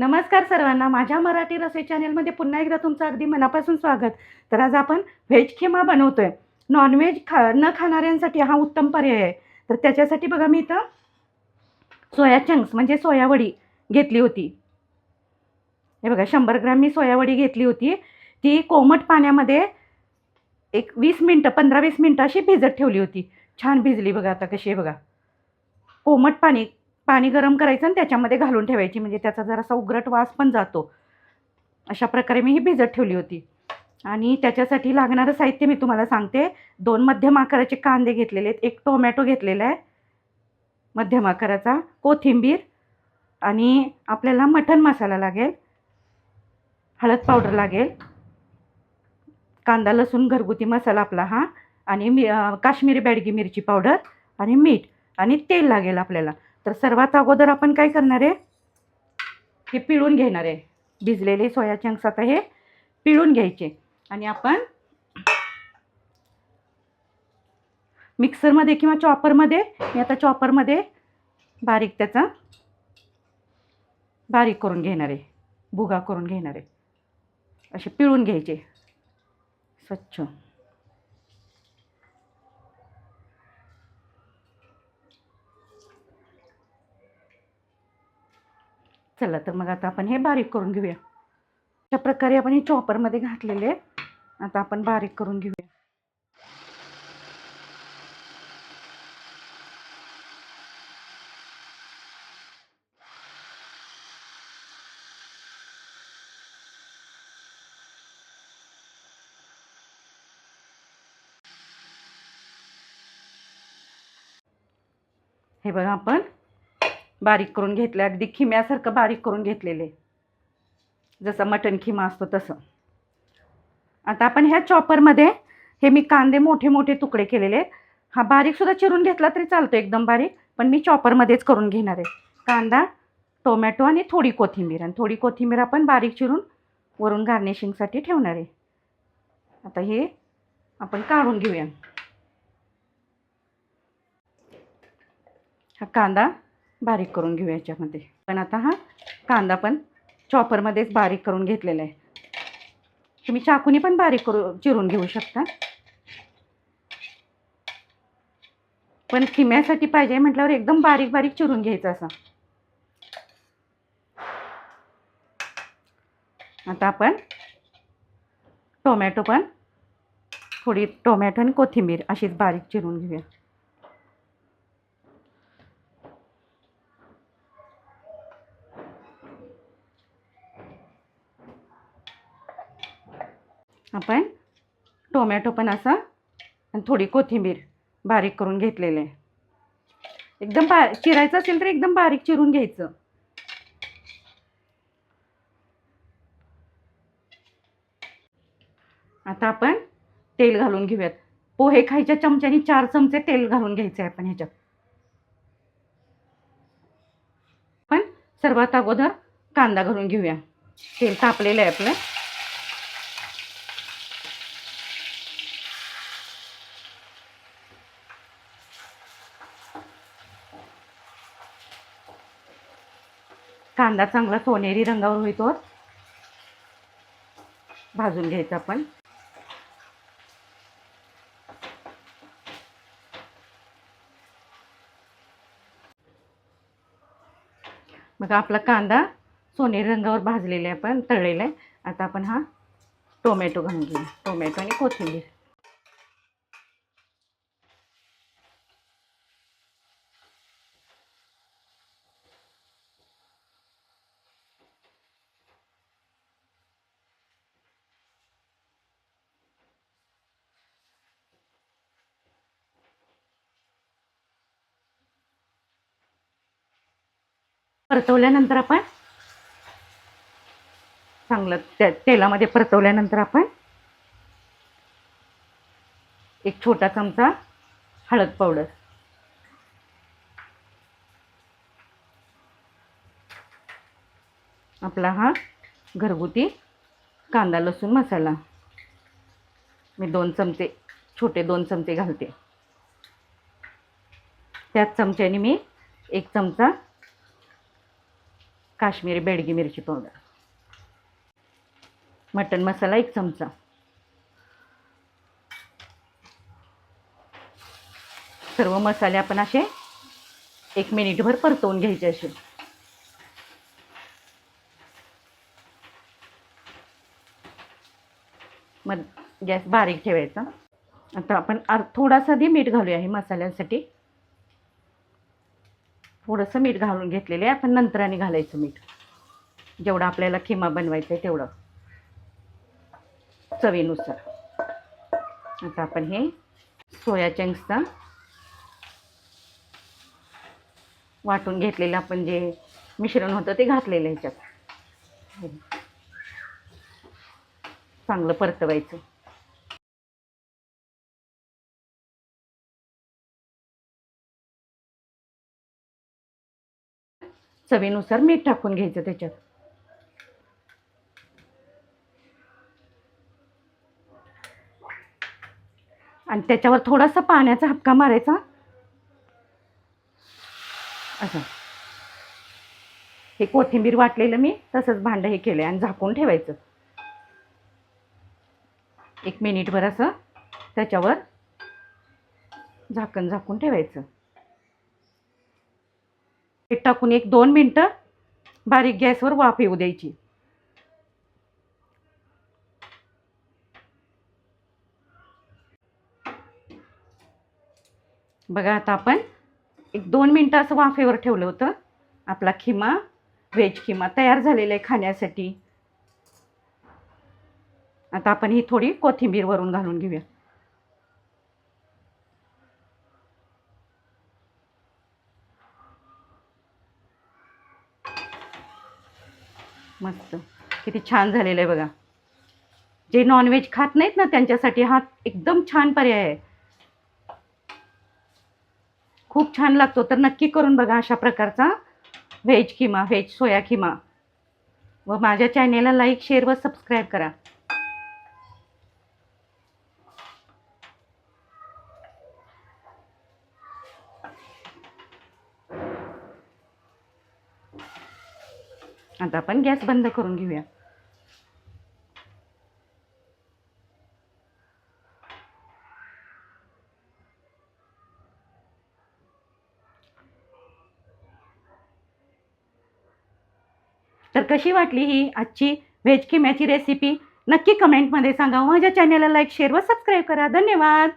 नमस्कार सर्वांना. माझ्या मराठी रसोई चॅनलमध्ये पुन्हा एकदा तुमचं अगदी मनापासून स्वागत. तर आज आपण व्हेज खिमा बनवतोय. नॉनव्हेज खा न खाणाऱ्यांसाठी हा उत्तम पर्याय आहे. तर त्याच्यासाठी बघा मी इथं सोया चंक्स म्हणजे सोयावडी घेतली होती. हे बघा शंभर ग्रॅम मी सोयावडी घेतली होती. ती कोमट पाण्यामध्ये एक वीस मिनटं पंधरा वीस मिनटं अशी भिजत ठेवली होती. छान भिजली बघा आता कशी आहे बघा. कोमट पाणी पाणी गरम करायचं आणि त्याच्यामध्ये घालून ठेवायची. म्हणजे त्याचा जरासा उग्रट वास पण जातो. अशा प्रकारे मी ही भिजत ठेवली होती. आणि त्याच्यासाठी लागणारं साहित्य मी तुम्हाला सांगते. दोन मध्यम आकाराचे कांदे घेतलेले आहेत. एक टोमॅटो घेतलेला आहे. मध्यम आकाराचा. कोथिंबीर आणि आपल्याला मटण मसाला लागेल. हळद पावडर लागेल. कांदा लसूण घरगुती मसाला आपला हा. आणि मी काश्मीरी बॅडगी मिरची पावडर आणि मीठ आणि तेल लागेल आपल्याला. तर सर्वात अगोदर आपण काय करणार आहे? हे पिळून घेणार आहे. भिजलेले सोया चंक्स आता हे पिळून घ्यायचे. आणि आपण मिक्सरमध्ये किंवा चॉपरमध्ये मी आता चॉपरमध्ये बारीक त्याचा बारीक करून घेणार आहे. भुगा करून घेणार आहे. असे पिळून घ्यायचे. स्वच्छ. चला तर मग आता आपण हे बारीक करून घेऊया. अशा प्रकारे आपण हे चॉपरमध्ये घातलेले आता आपण बारीक करून घेऊया. हे बघा आपण बारीक करून घेतलं अगदी खिम्यासारखं बारीक करून घेतलेले. जसं मटण खिमा असतो तसं. आता आपण ह्या चॉपरमध्ये हे मी कांदे मोठे मोठे तुकडे केलेले आहेत. हा बारीकसुद्धा चिरून घेतला तरी चालतो एकदम बारीक पण मी चॉपरमध्येच करून घेणार आहे. कांदा टोमॅटो आणि थोडी कोथिंबीर. आणि थोडी कोथिंबीर आपण बारीक चिरून वरून गार्निशिंगसाठी ठेवणार आहे. आता हे आपण काढून घेऊया. हा कांदा बारीक करून घेऊ याच्यामध्ये. पण आता हा कांदा पण चॉपरमध्येच बारीक करून घेतलेला आहे. तुम्ही चाकूनी पण बारीक करू चिरून घेऊ शकता. पण किम्यासाठी पाहिजे म्हटल्यावर एकदम बारीक बारीक चिरून घ्यायचं असं. आता आपण टोमॅटो पण थोडी टोमॅटो आणि कोथिंबीर अशीच बारीक चिरून घेऊया. आपण टोमॅटो पण असा आणि थोडी कोथिंबीर बारीक करून घेतलेले. आहे एकदम बा चिरायचं असेल तर एकदम बारीक चिरून घ्यायचं. आता आपण तेल घालून घेऊयात. पोहे खायच्या चमच्याने चार चमचे तेल घालून घ्यायचे आपण ह्याच्यात. पण सर्वात अगोदर कांदा घालून घेऊया. तेल तापलेलं आहे आपलं. कांदा चांगला सोनेरी रंगावर होईतो भाजून घ्यायचा आपण. मग आपला कांदा सोनेरी रंगावर भाजलेला आहे आपण तळलेला आहे. आता आपण हा टोमॅटो घालून घेऊ. टोमॅटो आणि कोथिंबीर. परतवल्यानंतर आपण चांगलं त्या तेलामध्ये परतवल्यानंतर आपण एक छोटा चमचा हळद पावडर. आपला हा घरगुती कांदा लसूण मसाला. मी दोन चमचे छोटे दोन चमचे घालते. त्याच चमच्याने मी एक चमचा काश्मीरी बेडगी मिरची पावडर. मटन मसाला एक चमचा. सर्व मसाले आपण असे एक मिनिटभर परतवून घ्यायचे असे. मग गॅस बारीक ठेवायचा. आता आपण थोडासा आधी मीठ घालूया हे मसाल्यांसाठी. थोडंसं मीठ घालून घेतलेलं आहे. आपण नंतराने घालायचं मीठ. जेवढं आपल्याला खिमा बनवायचं आहे तेवढं. चवीनुसार. आता आपण हे सोया चंक्सचा वाटून घेतलेलं आपण जे मिश्रण होतं ते घातलेलं आहे ह्याच्यात चांगलं परतवायचं. चवीनुसार मीठ टाकून घ्यायचं त्याच्यात. आणि त्याच्यावर थोडासा पाण्याचा हपका मारायचा. असं. हे कोथिंबीर वाटलेलं मी तसंच भांडं हे केलं आणि झाकून ठेवायचं. एक मिनिटभर असं त्याच्यावर झाकण झाकून ठेवायचं. मीठ टाकून एक दोन मिनटं बारीक गॅसवर वाफ येऊ द्यायची. बघा आता आपण एक दोन मिनटं असं वाफेवर ठेवलं होतं. आपला खिमा व्हेज खिमा तयार झालेला आहे खाण्यासाठी. आता आपण ही थोडी कोथिंबीर वरून घालून घेऊया. मस्त. किती छान झालेलं आहे बघा. जे नॉनव्हेज खात नाहीत ना त्यांच्यासाठी हा एकदम छान पर्याय आहे. खूप छान लागतो. तर नक्की करून बघा अशा प्रकारचा veg keema veg soya keema. व माझ्या चॅनेलला लाईक शेअर व सबस्क्राईब करा. आता आपण गॅस बंद करून घेऊया. तर कशी वाटली ही आजची व्हेज किम्याची रेसिपी नक्की कमेंटमध्ये सांगा. माझ्या चॅनलला लाईक शेअर व सबस्क्राईब करा. धन्यवाद.